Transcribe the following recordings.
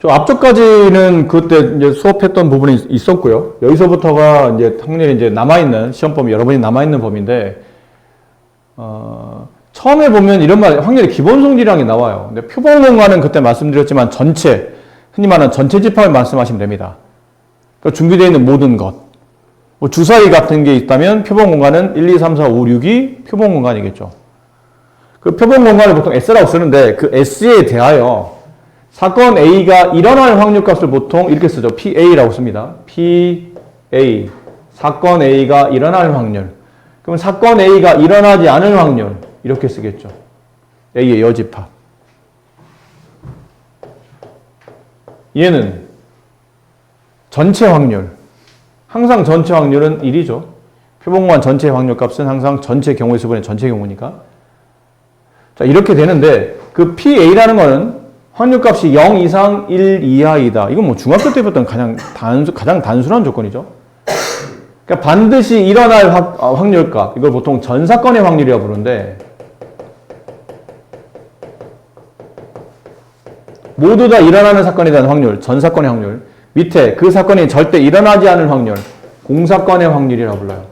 저 앞쪽까지는 그때 이제 수업했던 부분이 있었고요. 여기서부터가 이제 확률이 이제 남아있는 시험 범위, 여러분이 남아있는 범위인데, 어, 처음에 보면 이런 말, 확률이 기본 성질량이 나와요. 근데 표본 공간은 그때 말씀드렸지만 전체, 흔히 말하는 전체 집합을 말씀하시면 됩니다. 그러니까 준비되어 있는 모든 것. 뭐 주사위 같은 게 있다면 표본 공간은 1, 2, 3, 4, 5, 6이 표본 공간이겠죠. 그 표본 공간을 보통 S라고 쓰는데 그 S에 대하여 사건 A가 일어날 확률 값을 보통 이렇게 쓰죠. PA라고 씁니다. PA. 사건 A가 일어날 확률. 그럼 사건 A가 일어나지 않을 확률. 이렇게 쓰겠죠. A의 여집합. 얘는 전체 확률. 항상 전체 확률은 1이죠. 표본관 전체 확률 값은 항상 전체 경우의 수분의 전체 경우니까. 자, 이렇게 되는데 그 PA라는 거는 확률 값이 0 이상 1 이하이다. 이건 뭐 중학교 때 배웠던 가장 단수, 가장 단순한 조건이죠. 그러니까 반드시 일어날 확, 어, 확률 값. 이걸 보통 전 사건의 확률이라고 부르는데 모두 다 일어나는 사건에 대한 확률, 전 사건의 확률. 밑에 그 사건이 절대 일어나지 않을 확률, 공사건의 확률이라고 불러요.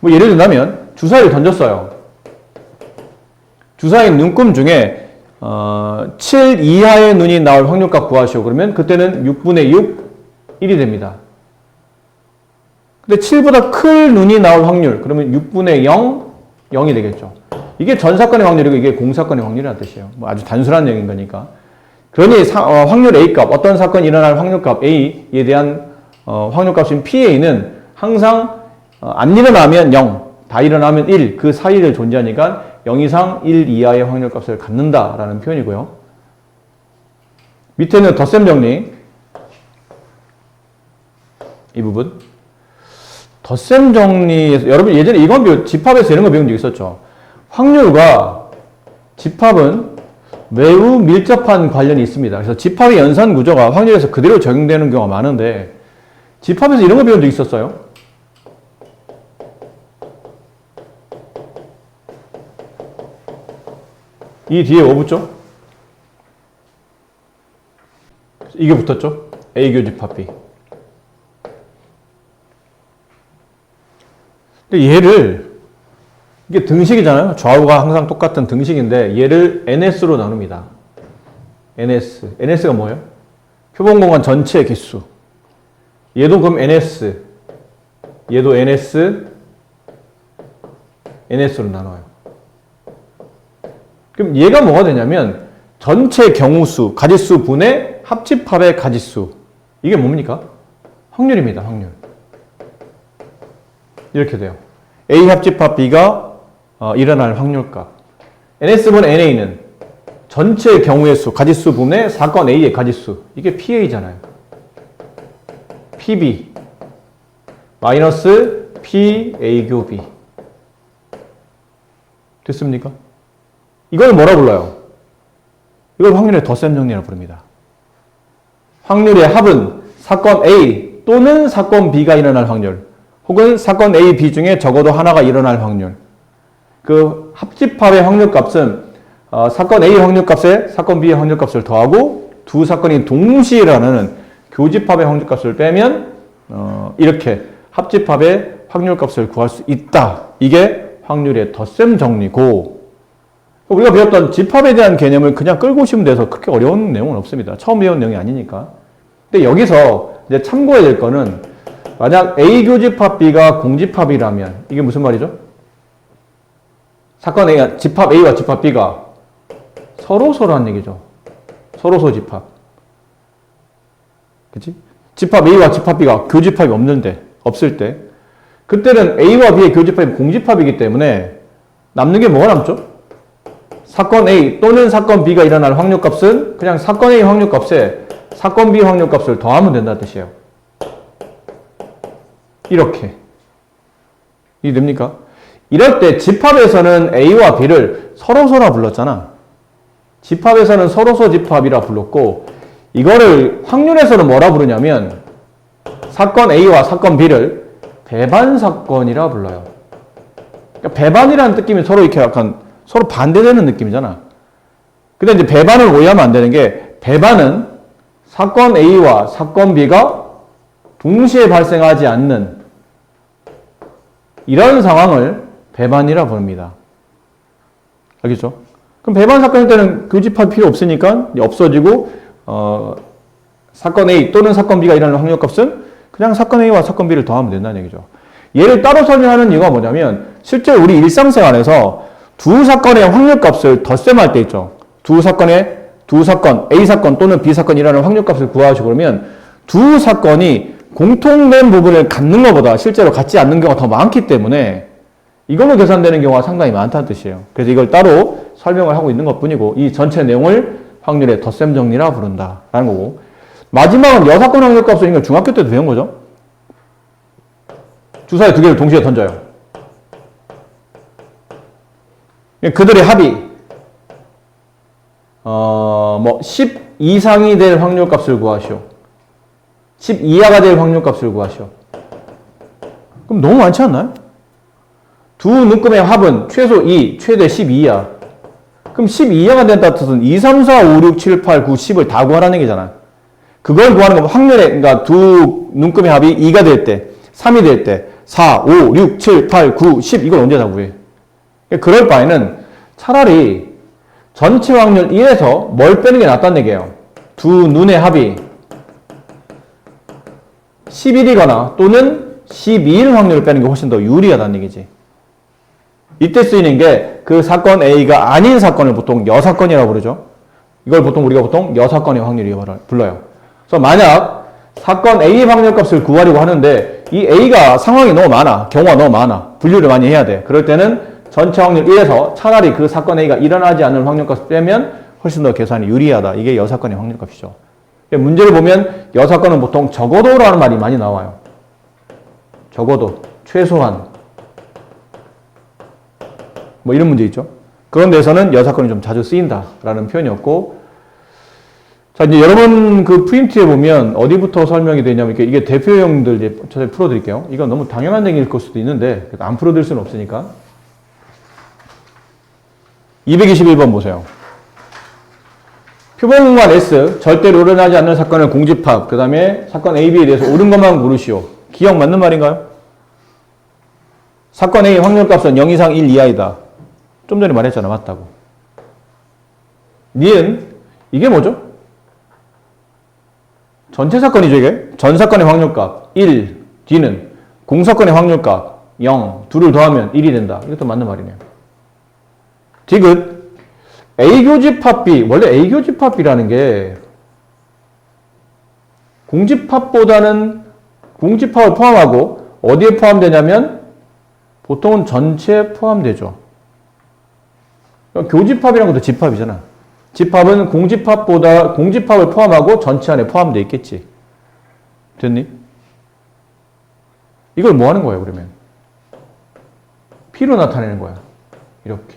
뭐 예를 들자면 주사위를 던졌어요. 주사위 눈금 중에 어, 7 이하의 눈이 나올 확률값 구하시오. 그러면 그때는 6분의 6, 1이 됩니다. 근데 7보다 클 눈이 나올 확률, 그러면 6분의 0, 0이 되겠죠. 이게 전 사건의 확률이고 이게 공사건의 확률이라는 뜻이에요. 뭐 아주 단순한 얘기인 거니까. 그러니 사, 어, 확률 A값, 어떤 사건이 일어날 확률값 A에 대한 어, 확률값인 PA는 항상 어, 안 일어나면 0, 다 일어나면 1, 그 사이를 존재하니까 0 이상 1 이하의 확률값을 갖는다라는 표현이고요. 밑에는 덧셈 정리. 이 부분. 덧셈 정리에서 여러분 예전에 이건 배우, 집합에서 이런 거 배운 적 있었죠. 확률과 집합은 매우 밀접한 관련이 있습니다. 그래서 집합의 연산 구조가 확률에서 그대로 적용되는 경우가 많은데 집합에서 이런 거 배운 적 있었어요? 이 뒤에 뭐 붙죠? 이게 붙었죠? A교 집합 B. 근데 얘를 이게 등식이잖아요. 좌우가 항상 똑같은 등식인데 얘를 NS로 나눕니다. NS. NS가 뭐예요? 표본 공간 전체 개수. 얘도 그럼 NS. 얘도 NS. NS로 나눠요. 그럼 얘가 뭐가 되냐면 전체 경우수, 가지수 분의 합집합의 가지수. 이게 뭡니까? 확률입니다. 확률. 이렇게 돼요. A 합집합 B가 어, 일어날 확률값. NS분 NA는 전체 경우의 수, 가지수 분의 사건 A의 가지수. 이게 PA잖아요. PB 마이너스 PA교 B. 됐습니까? 이걸 뭐라 불러요? 이걸 확률의 덧셈 정리라고 부릅니다. 확률의 합은 사건 A 또는 사건 B가 일어날 확률, 혹은 사건 A, B 중에 적어도 하나가 일어날 확률. 그 합집합의 확률값은 어, 사건 A 확률값에 사건 B의 확률값을 더하고 두 사건이 동시에 일어나는 교집합의 확률값을 빼면 어, 이렇게 합집합의 확률값을 구할 수 있다. 이게 확률의 덧셈 정리고 우리가 배웠던 집합에 대한 개념을 그냥 끌고 오시면 돼서 그렇게 어려운 내용은 없습니다. 처음 배운 내용이 아니니까. 근데 여기서 이제 참고해야 될 거는 만약 A 교집합 B가 공집합이라면 이게 무슨 말이죠? 사건 A, 집합 A와 집합 B가 서로 서로한 얘기죠. 서로서 집합. 그치? 집합 A와 집합 B가 교집합이 없는데, 없을 때, 그때는 A와 B의 교집합이 공집합이기 때문에 남는 게 뭐가 남죠? 사건 A 또는 사건 B가 일어날 확률값은 그냥 사건 A 확률값에 사건 B 확률값을 더하면 된다는 뜻이에요. 이렇게. 이해됩니까? 이럴 때 집합에서는 A와 B를 서로서라 불렀잖아. 집합에서는 서로서 집합이라 불렀고 이거를 확률에서는 뭐라 부르냐면 사건 A와 사건 B를 배반 사건이라 불러요. 그러니까 배반이라는 느낌이 서로 이렇게 약간 서로 반대되는 느낌이잖아. 근데 이제 배반을 오해하면 안 되는 게 배반은 사건 A와 사건 B가 동시에 발생하지 않는 이런 상황을 배반이라 부릅니다. 알겠죠? 그럼 배반 사건일 때는 교집합 필요 없으니까 없어지고 어, 사건 A 또는 사건 B가 일어나는 확률값은 그냥 사건 A와 사건 B를 더하면 된다는 얘기죠. 얘를 따로 설명하는 이유가 뭐냐면 실제 우리 일상생활에서 두 사건의 확률값을 덧셈할 때 있죠. 두 사건의 두 사건 A 사건 또는 B 사건이 일어나는 확률값을 구하시고 그러면 두 사건이 공통된 부분을 갖는 것보다 실제로 갖지 않는 경우가 더 많기 때문에 이걸로 계산되는 경우가 상당히 많다는 뜻이에요. 그래서 이걸 따로 설명을 하고 있는 것 뿐이고 이 전체 내용을 확률의 덧셈 정리라 부른다라는 거고 마지막은 여사건 확률값을 중학교 때도 배운 거죠. 주사위 두 개를 동시에 던져요. 그들의 합이 어 뭐 10 이상이 될 확률값을 구하시오. 10 이하가 될 확률값을 구하시오. 그럼 너무 많지 않나요? 두 눈금의 합은 최소 2, 최대 12이야. 그럼 12이하가 된다 뜻은 2, 3, 4, 5, 6, 7, 8, 9, 10을 다 구하라는 얘기잖아. 그걸 구하는 건 확률에, 그러니까 두 눈금의 합이 2가 될 때, 3이 될 때, 4, 5, 6, 7, 8, 9, 10 이걸 언제 다 구해? 그럴 바에는 차라리 전체 확률 1에서 뭘 빼는 게 낫다는 얘기예요. 두 눈의 합이 11이거나 또는 12일 확률을 빼는 게 훨씬 더 유리하다는 얘기지. 이때 쓰이는 게 그 사건 A가 아닌 사건을 보통 여사건이라고 부르죠. 이걸 보통 우리가 보통 여사건의 확률이라고 불러요. 그래서 만약 사건 A 확률값을 구하려고 하는데 이 A가 상황이 너무 많아. 경우가 너무 많아. 분류를 많이 해야 돼. 그럴 때는 전체 확률 1에서 차라리 그 사건 A가 일어나지 않는 확률값을 빼면 훨씬 더 계산이 유리하다. 이게 여사건의 확률값이죠. 문제를 보면 여사건은 보통 적어도라는 말이 많이 나와요. 적어도, 최소한. 뭐 이런 문제 있죠. 그런 데서는 여사건이 좀 자주 쓰인다라는 표현이었고, 자, 이제 여러분 그 프린트에 보면 어디부터 설명이 되냐면 이게, 대표형들 이제 저희 풀어드릴게요. 이건 너무 당연한 얘기일 걸 수도 있는데, 안 풀어드릴 수는 없으니까. 221번 보세요. 표본공간 S, 절대로 일어나지 않는 사건을 공집합, 그 다음에 사건 A, B에 대해서 옳은 것만 고르시오. 기억 맞는 말인가요? 사건 A 확률값은 0 이상 1 이하이다. 좀 전에 말했잖아. 맞다고. 니은, 이게 뭐죠? 전체 사건이죠, 이게? 전 사건의 확률값 1, D는 공사건의 확률값 0, 둘을 더하면 1이 된다. 이것도 맞는 말이네요. 디귿, A 교집합 B, 원래 A 교집합 B라는 게 공집합보다는 공집합을 포함하고 어디에 포함되냐면 보통은 전체에 포함되죠. 교집합이라는 것도 집합이잖아. 집합은 공집합보다 공집합을 포함하고 전체 안에 포함되어 있겠지. 됐니? 이걸 뭐 하는 거예요, 그러면? P로 나타내는 거야. 이렇게.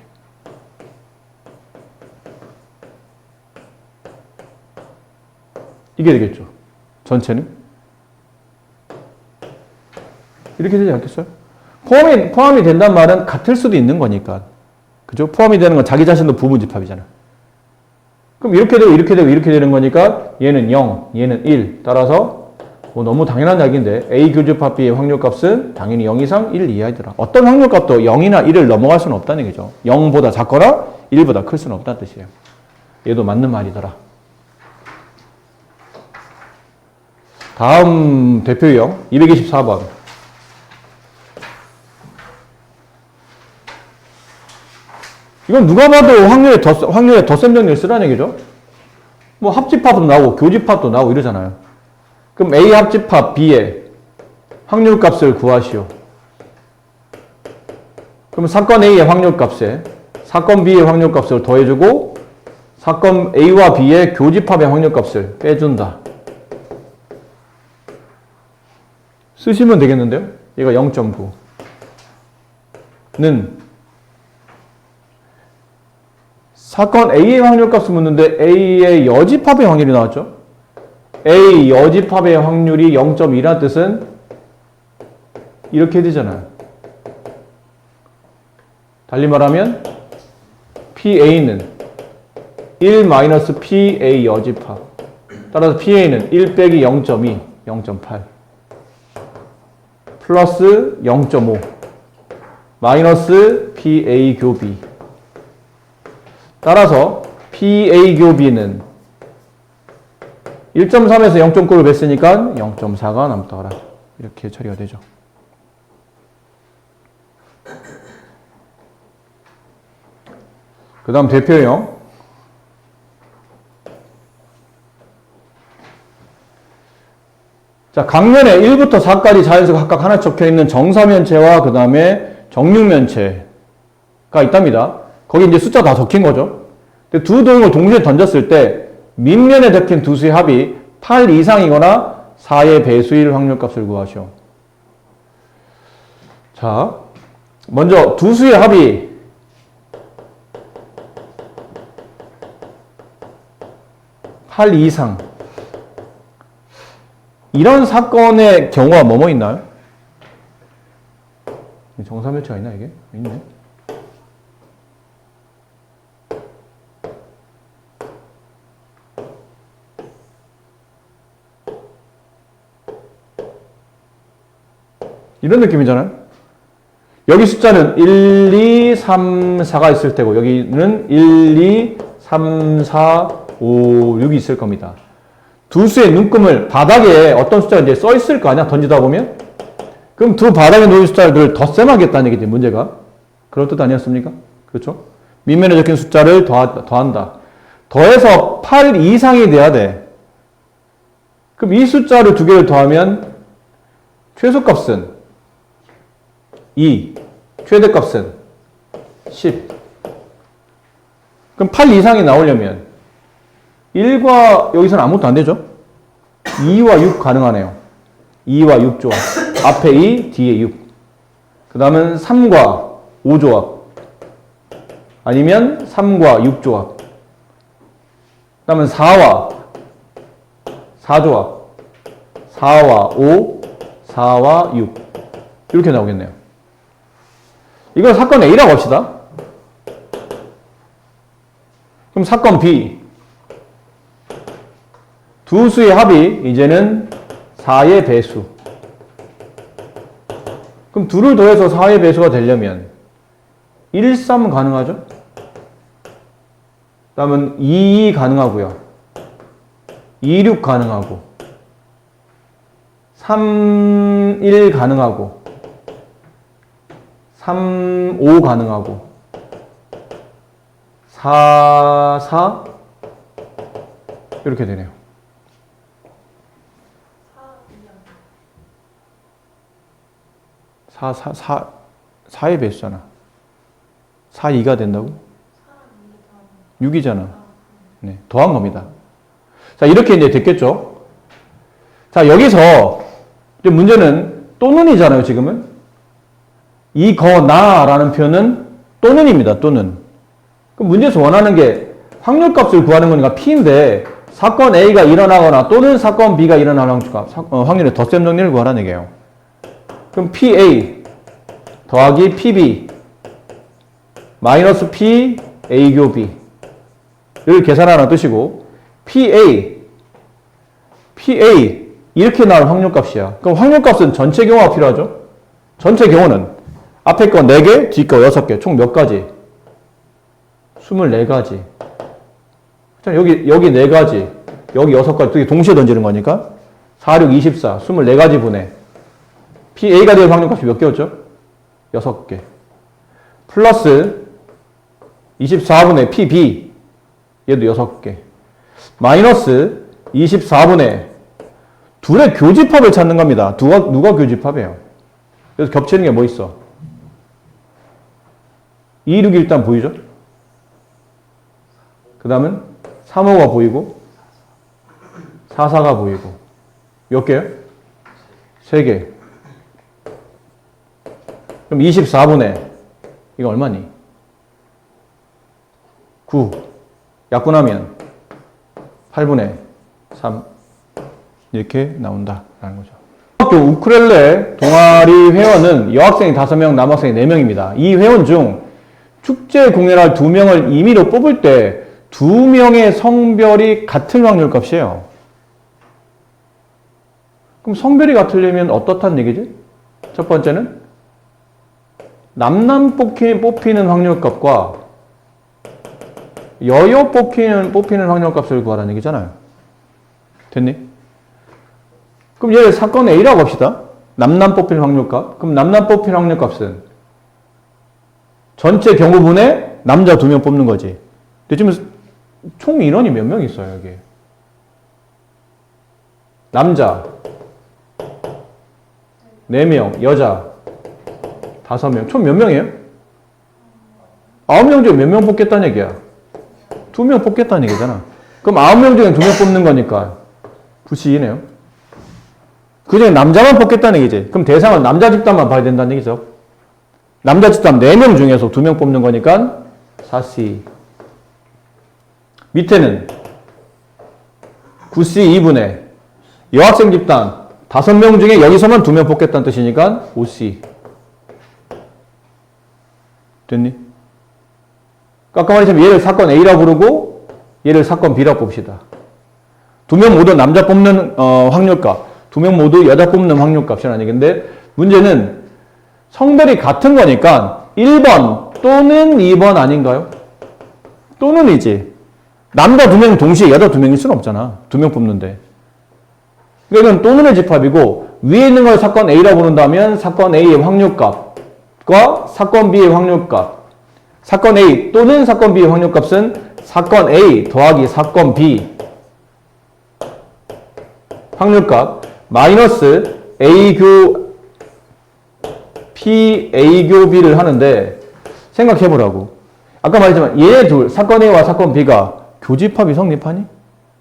이게 되겠죠. 전체는. 이렇게 되지 않겠어요? 포함이, 포함이 된단 말은 같을 수도 있는 거니까. 그죠? 포함이 되는 건 자기 자신도 부분집합이잖아. 그럼 이렇게 되고 이렇게 되고 이렇게 되는 거니까 얘는 0, 얘는 1. 따라서 뭐 너무 당연한 이야기인데 A 교집합 B의 확률값은 당연히 0 이상 1 이하이더라. 어떤 확률값도 0이나 1을 넘어갈 수는 없다는 얘기죠. 0보다 작거나 1보다 클 수는 없다는 뜻이에요. 얘도 맞는 말이더라. 다음 대표 유형 224번. 이건 누가 봐도 확률의 더, 확률의 덧셈 정리를 쓰라는 얘기죠. 뭐 합집합도 나오고 교집합도 나오고 이러잖아요. 그럼 A 합집합 B의 확률값을 구하시오. 그럼 사건 A의 확률값에 사건 B의 확률값을 더해주고 사건 A와 B의 교집합의 확률값을 빼준다. 쓰시면 되겠는데요? 얘가 0.9는 사건 A의 확률값을 묻는데 A의 여집합의 확률이 나왔죠? A 여집합의 확률이 0.2라는 뜻은 이렇게 되잖아요. 달리 말하면 PA는 1 마이너스 PA 여집합. 따라서 PA는 1 빼기 0.2, 0.8. 플러스 0.5. 마이너스 PA 교비. 따라서 PA 교비는 1.3에서 0.9를 뺐으니까 0.4가 남더라. 이렇게 처리가 되죠. 그 다음 대표형. 자, 강면에 1부터 4까지 자연수가 각각 하나 적혀 있는 정사면체와 그 다음에 정육면체가 있답니다. 거기 이제 숫자 다 적힌 거죠. 근데 두 도형을 동시에 던졌을 때 밑면에 적힌 두 수의 합이 8 이상이거나 4의 배수일 확률값을 구하시오. 자, 먼저 두 수의 합이 팔 이상 이런 사건의 경우가 뭐뭐 있나요? 정사면체가 있나 이게? 있네. 이런 느낌이잖아요. 여기 숫자는 1, 2, 3, 4가 있을 테고 여기는 1, 2, 3, 4, 5, 6이 있을 겁니다. 두 수의 눈금을 바닥에 어떤 숫자가 이제 써 있을 거 아니야? 던지다 보면? 그럼 두 바닥에 놓인 숫자를 더 셈하겠다는 얘기지, 문제가. 그럴 뜻 아니었습니까? 그렇죠? 밑면에 적힌 숫자를 더하, 더한다. 더해서 8 이상이 돼야 돼. 그럼 이 숫자를 두 개를 더하면 최소값은 2, 최대값은 10. 그럼 8 이상이 나오려면 1과 여기서는 아무것도 안 되죠? 2와 6 가능하네요. 2와 6 조합. 앞에 2, 뒤에 6. 그 다음은 3과 5 조합. 아니면 3과 6 조합. 그 다음은 4와 4 조합. 4와 5, 4와 6. 이렇게 나오겠네요. 이걸 사건 A라고 합시다. 그럼 사건 B. 두 수의 합이 이제는 4의 배수. 그럼 둘을 더해서 4의 배수가 되려면 1, 3 가능하죠? 다음은 2, 2 가능하고요. 2, 6 가능하고 3, 1 가능하고 3, 5 가능하고 4, 4 이렇게 되네요. 4, 4, 4, 4의 배수잖아. 4, 2가 된다고? 6이잖아. 네, 더한 겁니다. 자, 이렇게 이제 됐겠죠? 자, 여기서 문제는 또는이잖아요, 지금은. 이거나라는 표현은 또는입니다, 또는. 그럼 문제에서 원하는 게 확률값을 구하는 거니까 P인데 사건 A가 일어나거나 또는 사건 B가 일어나는 어, 확률의 덧셈 정리를 구하라는 얘기예요. 그럼 PA 더하기 PB 마이너스 P A 교 B를 계산하는 뜻이고 PA PA 이렇게 나올 확률값이야. 그럼 확률값은 전체 경우가 필요하죠. 전체 경우는 앞에 거 4개, 뒤 거 6개, 총 몇 가지? 24가지. 자, 여기, 여기 4가지, 여기 6가지, 동시에 던지는 거니까 4, 6, 24, 24가지 분의 PA가 될 확률값이 몇 개였죠? 6개. 플러스 24분의 PB, 얘도 6개. 마이너스 24분의 둘의 교집합을 찾는 겁니다. 누가, 누가 교집합이에요? 그래서 겹치는 게 뭐 있어? 2, 6이 일단 보이죠? 그 다음은 3, 5가 보이고 4, 4가 보이고 몇 개요? 3개. 그럼 24분의 이거 얼마니? 9. 약분하면 8분의 3 이렇게 나온다라는 거죠. 학교 우크렐레 동아리 회원은 여학생이 5명, 남학생이 4명입니다. 이 회원 중 축제 공연할 2명을 임의로 뽑을 때두 명의 성별이 같은 확률 값이에요. 그럼 성별이 같으려면 어떻단 얘기지? 첫 번째는 남남 뽑히, 뽑히는 확률값과 여여 뽑히는, 뽑히는 확률값을 구하라는 얘기잖아요. 됐니? 그럼 얘를 사건 A라고 합시다. 남남 뽑힐 확률값. 그럼 남남 뽑힐 확률값은 전체 경우분의 남자 두 명 뽑는 거지. 근데 지금 총 인원이 몇 명 있어요, 여기? 남자 4명, 여자 5명. 총 몇 명이에요? 9명 중에 몇 명 뽑겠다는 얘기야? 2명 뽑겠다는 얘기잖아. 그럼 9명 중에 2명 뽑는 거니까 92네요. 그 중에 남자만 뽑겠다는 얘기지. 그럼 대상은 남자 집단만 봐야 된다는 얘기죠. 남자 집단 4명 중에서 2명 뽑는 거니까 4C. 밑에는 9C 2분의 여학생 집단 5명 중에 여기서만 2명 뽑겠다는 뜻이니까 5C. 됐니? 아까 말했지만 얘를 사건 A라고 부르고 얘를 사건 B라고 봅시다. 두 명 모두 남자 뽑는 어, 확률값, 두 명 모두 여자 뽑는 확률값이라는 얘기인데 문제는 성별이 같은 거니까 1번 또는 2번 아닌가요? 또는이지. 남자 두 명 동시에 여자 두 명일 수는 없잖아. 두 명 뽑는데. 그러니까 이건 또는의 집합이고 위에 있는 걸 사건 A라고 부른다면 사건 A의 확률값 과 사건 B의 확률값 사건 A 또는 사건 B의 확률값은 사건 A 더하기 사건 B 확률값 마이너스 A교 P A교 B를 하는데 생각해 보라고. 아까 말했지만 얘둘 사건 A와 사건 B가 교집합이 성립하니?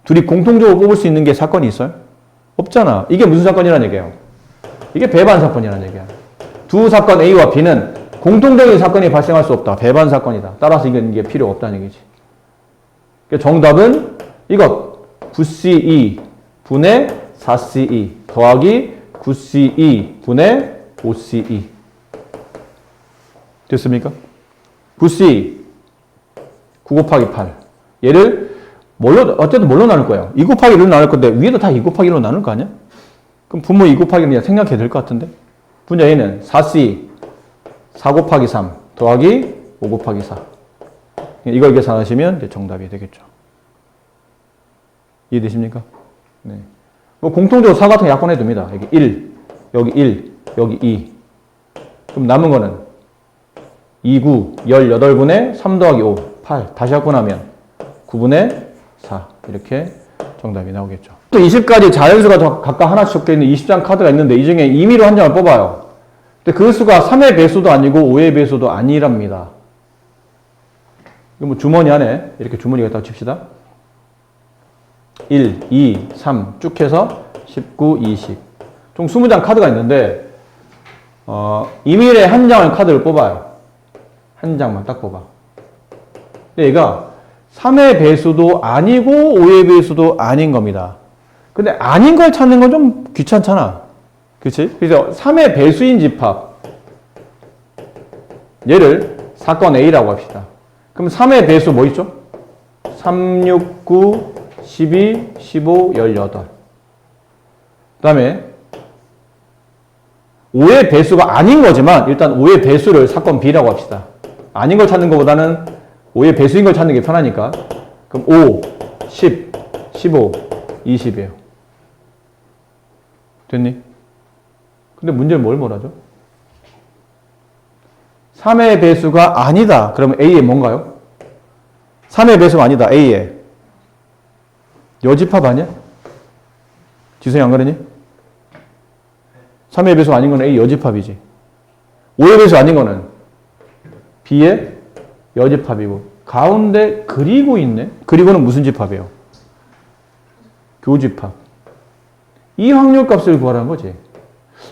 둘이 공통적으로 뽑을 수 있는 게 사건이 있어요? 없잖아. 이게 무슨 사건이라는 얘기예요? 이게 배반 사건이라는 얘기야. 두 사건 A와 B는 공통적인 사건이 발생할 수 없다. 배반 사건이다. 따라서 이게, 이게 필요 없다는 얘기지. 그러니까 정답은 이것 9CE 분의 4CE 더하기 9CE 분의 5CE 됐습니까? 9CE 9 곱하기 8 얘를 뭘로 어쨌든 뭘로 나눌 거예요? 2 곱하기 1로 나눌 건데 위에도 다2 곱하기 1로 나눌 거 아니야? 그럼 분모 2 곱하기는 그냥 생략해야 될 것 같은데 분자 A는 4C 4 곱하기 3 더하기 5 곱하기 4 이걸 계산하시면 정답이 되겠죠. 이해되십니까? 네. 뭐 공통적으로 4 같은 거 약분해 둡니다. 여기 1, 여기 1, 여기 2. 그럼 남은 거는 2, 9, 18분의 3 더하기 5, 8. 다시 약분하면 9분의 4. 이렇게 정답이 나오겠죠. 또 20가지 자연수가 더 각각 하나씩 적혀 있는 20장 카드가 있는데 이 중에 임의로 한 장을 뽑아요. 근데 그 수가 3의 배수도 아니고 5의 배수도 아니랍니다. 이거 뭐 주머니 안에 이렇게 주머니가 있다고 칩시다. 1, 2, 3 쭉 해서 19, 20. 총 20장 카드가 있는데 어, 임의에 한 장을 카드를 뽑아요. 한 장만 딱 뽑아. 근데 얘가 3의 배수도 아니고 5의 배수도 아닌 겁니다. 근데 아닌 걸 찾는 건 좀 귀찮잖아. 그치? 그래서 3의 배수인 집합. 얘를 사건 A라고 합시다. 그럼 3의 배수 뭐 있죠? 3, 6, 9, 12, 15, 18. 그 다음에 5의 배수가 아닌 거지만 일단 5의 배수를 사건 B라고 합시다. 아닌 걸 찾는 것보다는 5의 배수인 걸 찾는 게 편하니까. 그럼 5, 10, 15, 20이에요. 됐니? 근데 문제는 뭘 뭐라죠? 3의 배수가 아니다. 그러면 A의 뭔가요? 3의 배수가 아니다. A의. 여집합 아니야? 지성이 안 그러니? 3의 배수 아닌 거는 A 여집합이지. 5의 배수 아닌 거는 B의 여집합이고 가운데 그리고 있네. 그리고는 무슨 집합이에요? 교집합. 이 확률 값을 구하라는 거지.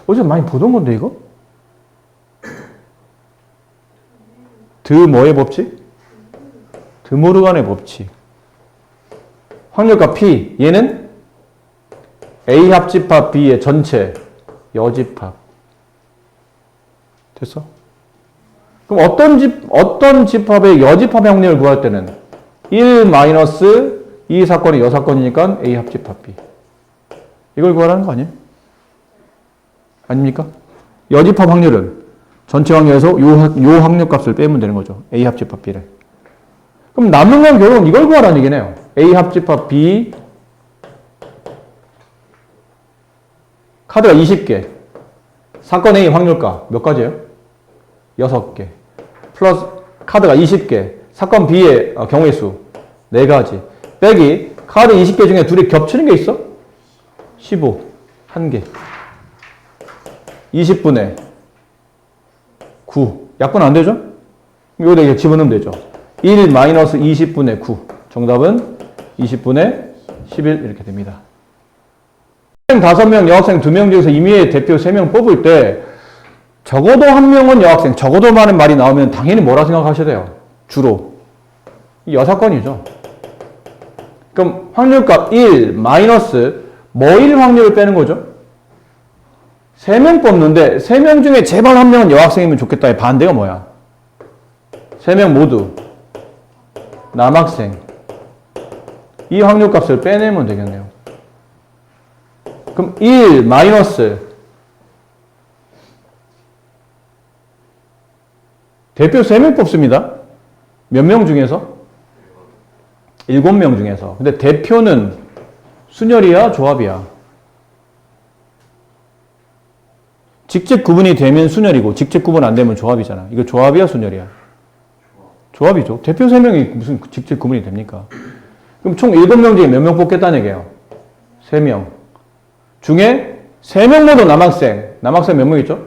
어제 많이 보던 건데 이거? 드 뭐의 법칙? 드모르간의 법칙. 확률값 P 얘는 A 합집합 B의 전체 여집합. 됐어? 그럼 어떤 집 어떤 집합의 여집합의 확률을 구할 때는 1 마이너스 이 사건이 여 사건이니까 A 합집합 B. 이걸 구하라는 거 아니에요? 아닙니까? 여집합 확률은 전체 확률에서 요, 확- 요 확률 값을 빼면 되는 거죠. A 합집합 B를. 그럼 남는 건 결국 이걸 구하라는 얘기네요. A 합집합 B 카드가 20개. 사건 A 확률가 몇 가지예요? 6개. 플러스 카드가 20개. 사건 B의 어, 경우의 수 4가지. 빼기 카드 20개 중에 둘이 겹치는 게 있어? 15. 1개. 20분의 9. 약분 안 되죠? 여기다 이렇게 집어넣으면 되죠. 1 마이너스 20분의 9. 정답은 20분의 11 이렇게 됩니다. 학생 5명, 여학생 2명 중에서 임의의 대표 3명 뽑을 때 적어도 한 명은 여학생, 적어도 많은 말이 나오면 당연히 뭐라 생각하셔야 돼요? 주로. 이 여사건이죠. 그럼 확률값 1 마이너스 뭐일 확률을 빼는 거죠? 3명 뽑는데 3명 중에 제발 한 명은 여학생이면 좋겠다의 반대가 뭐야? 3명 모두 남학생. 이 확률값을 빼내면 되겠네요. 그럼 1 마이너스 대표 3명 뽑습니다. 몇 명 중에서? 7명 중에서. 근데 대표는 순열이야, 조합이야? 직접 구분이 되면 순열이고 직접 구분 안 되면 조합이잖아. 이거 조합이야, 순열이야? 조합이죠. 대표 3명이 무슨 직접 구분이 됩니까? 그럼 총 7명 중에 몇 명 뽑겠다는 얘기예요? 3명. 중에 3명 모두 남학생. 남학생 몇 명 있죠?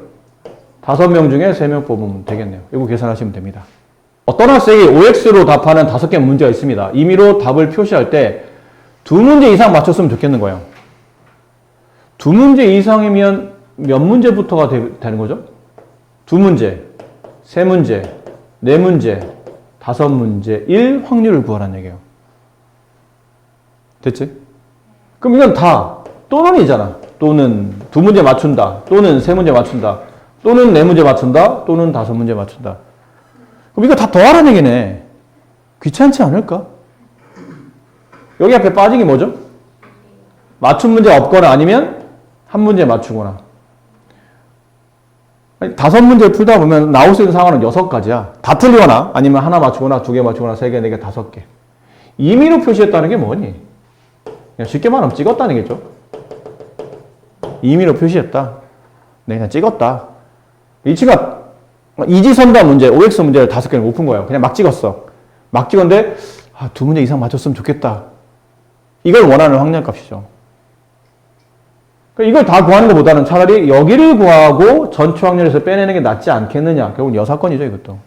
5명 중에 3명 뽑으면 되겠네요. 이거 계산하시면 됩니다. 어떤 학생이 OX로 답하는 5개 문제가 있습니다. 임의로 답을 표시할 때 두 문제 이상 맞췄으면 좋겠는 거예요. 두 문제 이상이면 몇 문제부터가 되, 되는 거죠? 두 문제, 세 문제, 네 문제, 다섯 문제, 1 확률을 구하라는 얘기예요. 됐지? 그럼 이건 다 또는이잖아. 또는 두 문제 맞춘다. 또는 세 문제 맞춘다. 또는 네 문제 맞춘다. 또는 다섯 문제 맞춘다. 그럼 이거 다 더하라는 얘기네. 귀찮지 않을까? 여기 앞에 빠진 게 뭐죠? 맞춘 문제 없거나 아니면 한 문제 맞추거나. 아니, 다섯 문제 풀다 보면 나올 수 있는 상황은 여섯 가지야. 다 틀리거나 아니면 하나 맞추거나 두 개 맞추거나 세 개, 네 개, 다섯 개. 임의로 표시했다는 게 뭐니? 쉽게 말하면 찍었다는 얘기죠. 임의로 표시했다. 네, 그냥 찍었다. 이 친구가 이지선다 문제, OX 문제를 다섯 개를 못 푼 거예요. 그냥 막 찍었어. 막 찍었는데, 아, 두 문제 이상 맞췄으면 좋겠다. 이걸 원하는 확률값이죠. 그러니까 이걸 다 구하는 것보다는 차라리 여기를 구하고 전체 확률에서 빼내는 게 낫지 않겠느냐. 결국 여사건이죠, 이것도.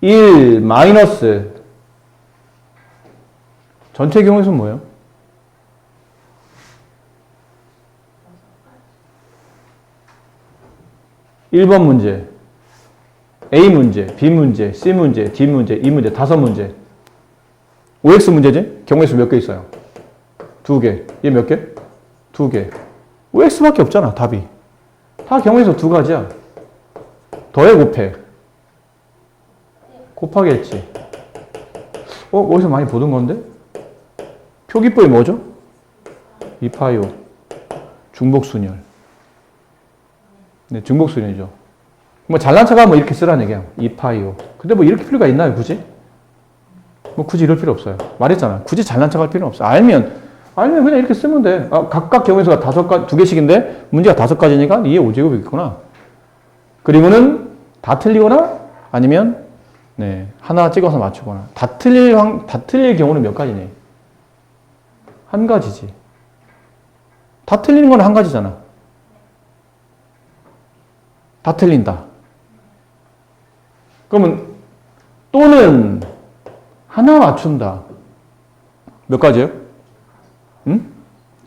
1 마이너스 전체 경우에서 뭐예요? 1번 문제, A 문제, B 문제, C 문제, D 문제, E 문제, 다섯 문제. OX 문제지? 경우의 수 몇 개 있어요? 두 개. 얘 몇 개? 두 개. OX밖에 없잖아, 답이. 다 경우의 수두 가지야. 더해 곱해. 곱하겠지. 어, 어디서 많이 보던 건데? 표기법이 뭐죠? 이파요. 중복순열. 네, 중복순열이죠. 뭐 잘난 척하면 이렇게 쓰라는 얘기야. 이파이오. 근데 뭐 이렇게 필요가 있나요, 굳이? 뭐 굳이 이럴 필요 없어요. 말했잖아. 굳이 잘난 척할 필요는 없어. 알면 알면 그냥 이렇게 쓰면 돼. 아, 각각 경우에서가 다섯 가, 두 개씩인데 문제가 다섯 가지니까 2의 5제곱이겠구나. 그리고는 다 틀리거나 아니면 네, 하나 찍어서 맞추거나. 다 틀릴 황, 다 틀릴 경우는 몇 가지니? 한 가지지. 다 틀리는 건 한 가지잖아. 다 틀린다. 그러면 또는 하나 맞춘다. 몇 가지예요?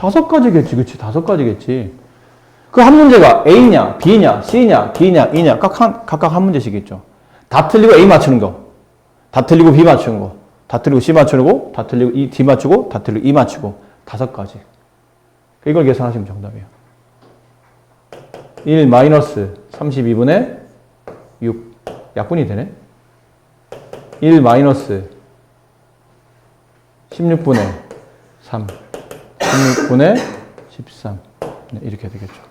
응? 다섯 가지겠지, 그치? 다섯 가지겠지. 그 한 문제가 A냐, B냐, C냐, D냐, E냐, 각 한, 각각 한 문제씩있죠. 다 틀리고 A 맞추는 거. 다 틀리고 B 맞추는 거. 다 틀리고 C 맞추는 거. 다 틀리고 E, D 맞추고, 다 틀리고 E 맞추고. 다섯 가지. 이걸 계산하시면 정답이에요. 1 마이너스 32분의 6. 약분이 되네? 1 마이너스 16분의 3, 16분의 13. 네, 이렇게 되겠죠.